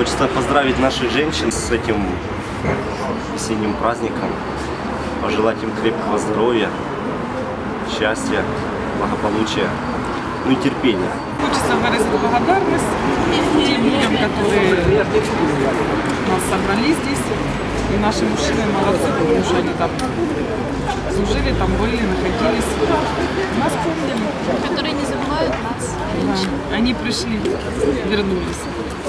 Хочется поздравить наших женщин с этим весенним праздником, пожелать им крепкого здоровья, счастья, благополучия, ну и терпения. Хочется выразить благодарность тем людям, которые нас собрали здесь. И наши мужчины молодцы, потому что они там служили, там были, находились. Нас помнили. которые не забывают нас. Да. Они пришли, вернулись.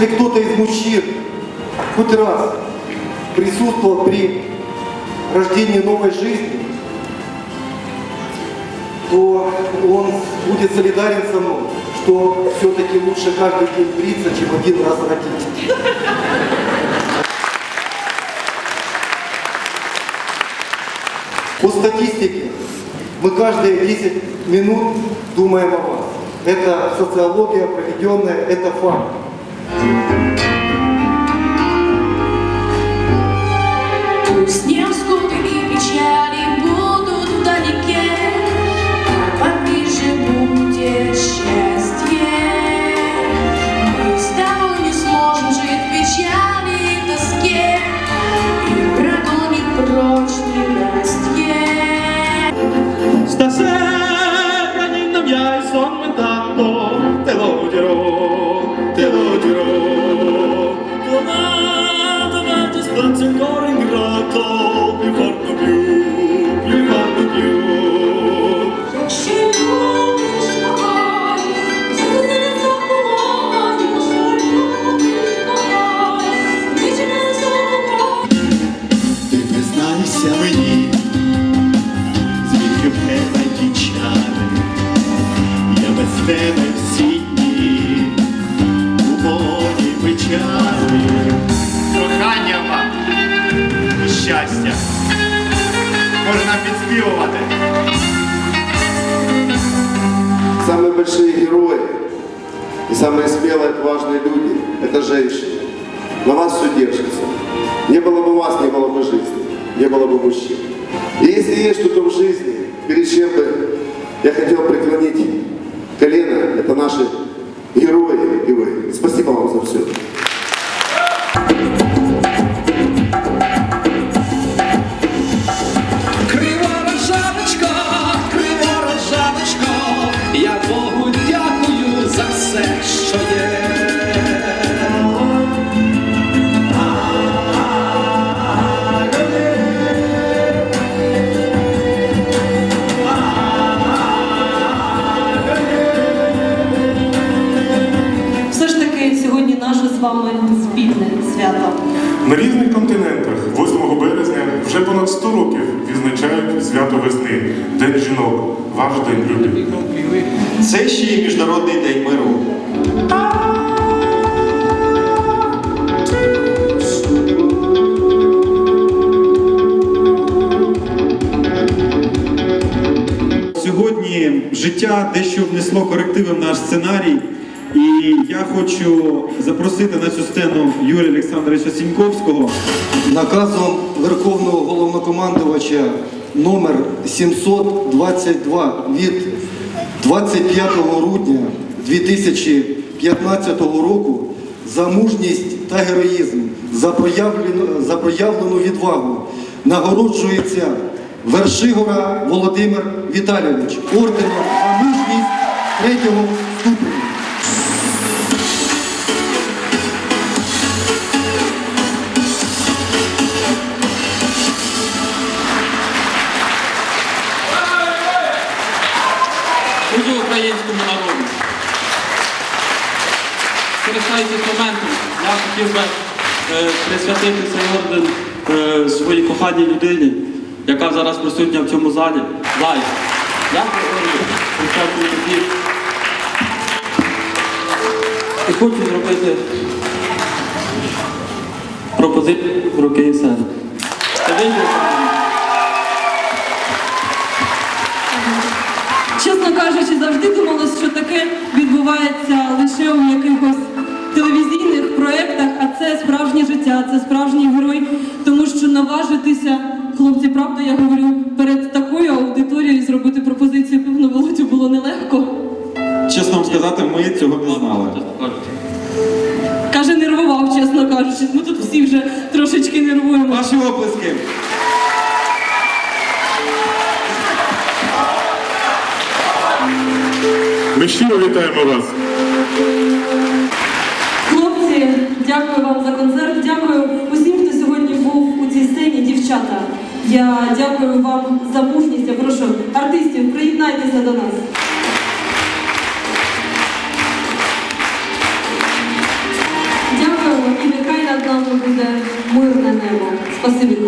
Если кто-то из мужчин хоть раз присутствовал при рождении новой жизни, то он будет солидарен со мной, что все-таки лучше каждый день бриться, чем один раз родить. По статистике мы каждые 10 минут думаем о вас. Это социология проведенная, это факт. Пусть не скуки и печали Кохання вам і щастя можна підспівувати. Самые большие герои и самые смелые, отважные люди – это женщины. На вас все держится. Не было бы вас, не было бы жизни, не было бы мужчин. И если есть что-то в жизни, перед чем бы я хотел преклонить колено, это наши герои и вы. Спасибо вам за все. Вами спільне свято. На різних континентах 8 березня вже понад 100 років відзначають свято весни, День жінок, ваш день люди. Це ще й Міжнародний день миру. Сьогодні життя дещо внесло корективи в наш сценарій, і я хочу запросити на цю сцену Юрія Олександровича Сіньковського. Наказом Верховного головнокомандувача номер 722 від 25 грудня 2015 року за мужність та героїзм, за проявлену, за проявлену відвагу нагороджується Вершигора Володимир Віталійович орденом за мужність третього Користуючись моментом, я хотів би е, присвятити цей орден е, своїй коханій людині, яка зараз присутня в цьому залі. Зая. Я присвячую тобі. І хочу зробити пропозицію руки і вийдеш? Чесно кажучи, завжди думала, що таке відбувається лише у якихось життя, це справжній герой. Тому що наважитися, хлопці, правда, я говорю, перед такою аудиторією зробити пропозицію певно Володю було нелегко. Чесно вам сказати, ми цього не знали. Каже, нервував, чесно кажучи. Ну тут всі вже трошечки нервуємо. Ваші оплески. Ми щиро вітаємо вас. Хлопці, дякую вам за концерт. Я дякую вам за мужність. Я прошу артистів, приєднайтеся до нас. Дякую і нехай над нами буде мирне небо. Спасибі.